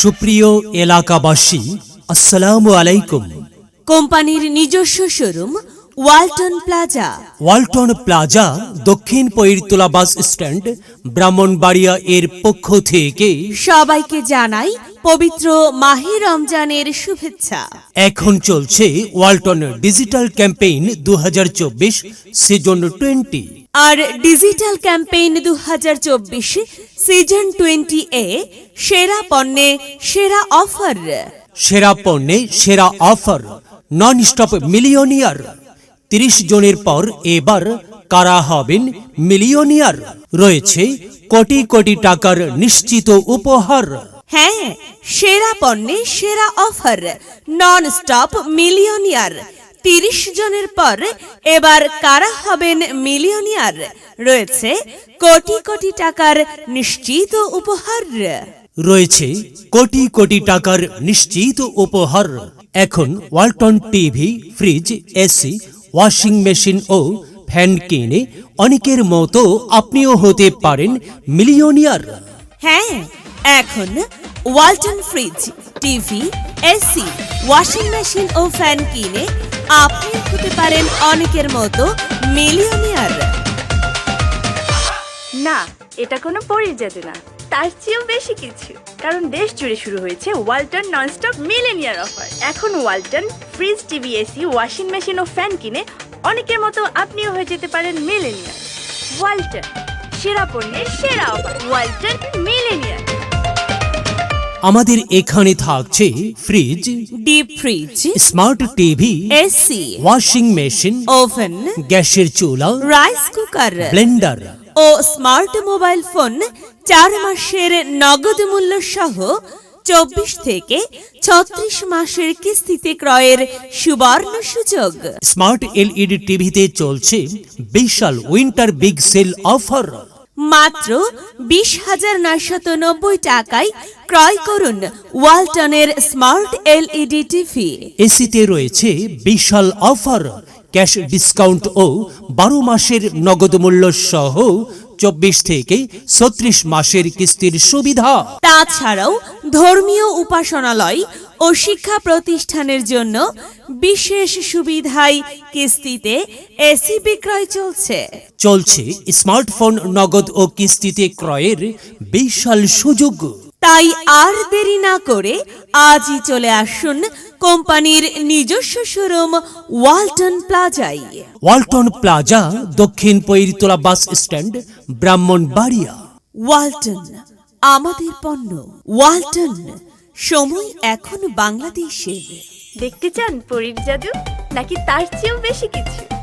সুপ্রিয় এলাকাবাসী আসসালাম আলাইকুম। কোম্পানির নিজস্ব showroom Walton plaza. Walton plaza দক্ষিণ পৈরতলা বাস স্ট্যান্ড ব্রাহ্মণবাড়িয়া এর পক্ষ থেকে সবাইকে জানাই পবিত্র মাহে রমজানের শুভেচ্ছা। এখন চলছে ওয়ালটন ডিজিটাল ক্যাম্পেইন দু হাজার চব্বিশ সিজন টোয়েন্টি। আর ডিজিটাল ক্যাম্পেইন দু সিজন টোয়েন্টি এ সেরা পণ্যে সেরা অফার। সেরা পণ্যে সেরা অফার নন স্টপ মিলিয়নিয়ার তিরিশ জনের পর এবার কারা হবেন মিলিয়নিয়ার রয়েছে কোটি কোটি টাকার নিশ্চিত উপহার। হ্যাঁ সেরা পণ্যে সেরা অফার নন স্টপ মিলিয়নিয়ার তিরিশ জনের পর এবার কারা হবেন মিলিয়নিয়ার রয়েছে কোটি কোটি টাকার নিশ্চিত উপহার। রয়েছে কোটি কোটি টাকার নিশ্চিত উপহার। এখন Walton TV fridge AC washing machine ও ফ্যান কিনে অনেকের মতো আপনিও হতে পারেন মিলিয়নিয়ার হ্যাঁ এখন Walton fridge, TV, AC, washing machine ও ফ্যান কিনে আপনি হতে পারেন অনেকের মতো মিলিয়নিয়ার। না, এটা কোনো জাদু না। তার চেয়েও বেশি কিছু। কারণ দেশ জুড়ে শুরু হয়েছে ওয়ালটন ননস্টপ মিলেনিয়ার অফার। এখন Walton fridge, TV, AC, washing machine ও ফ্যান কিনে অনেকের মতো আপনিও হয়ে যেতে পারেন মিলেনিয়ার ওয়ালটন, সেরা পণ্যের সেরা অফার। ওয়ালটন মিলেনিয়ার আমাদের এখানে থাকছে fridge deep fridge smart TV AC washing machine oven গ্যাসের চুলা রাইস কুকার ব্লেন্ডার ও স্মার্ট মোবাইল ফোন চার মাসের নগদ মূল্য সহ চব্বিশ থেকে ছত্রিশ মাসের কিস্তিতে ক্রয়ের সুবর্ণ সুযোগ। স্মার্ট এলইডি টিভিতে চলছে বিশাল উইন্টার বিগ সেল অফার মাত্র বিশ হাজার নয়শত নব্বই টাকায় ক্রয় করুন ওয়ালটনের স্মার্ট এলইডি টিভি। এসিতে রয়েছে বিশাল অফার ক্যাশ ডিসকাউন্ট ও বারো মাসের নগদ মূল্য সহ চব্বিশ থেকে ছত্রিশ মাসের কিস্তির সুবিধা। তাছাড়াও ধর্মীয় উপাসনালয় ও শিক্ষা প্রতিষ্ঠানের জন্য বিশেষ সুবিধায় কিস্তিতে এসি বিক্রয় চলছে। চলছে স্মার্টফোন নগদ ও কিস্তিতে ক্রয়ের বিশাল সুযোগ। তাই আর দেরি না করে আজই চলে আসুন কোম্পানির নিজস্ব শোরুম ওয়ালটন প্লাজায়। ওয়ালটন প্লাজা দক্ষিণ Poiratola bus stand Brahmanbaria Walton আমাদের পণ্য। ওয়ালটন সময় এখন বাংলাদেশের দেখতে চান পরীর জাদু? নাকি তার চেয়েও বেশি কিছু?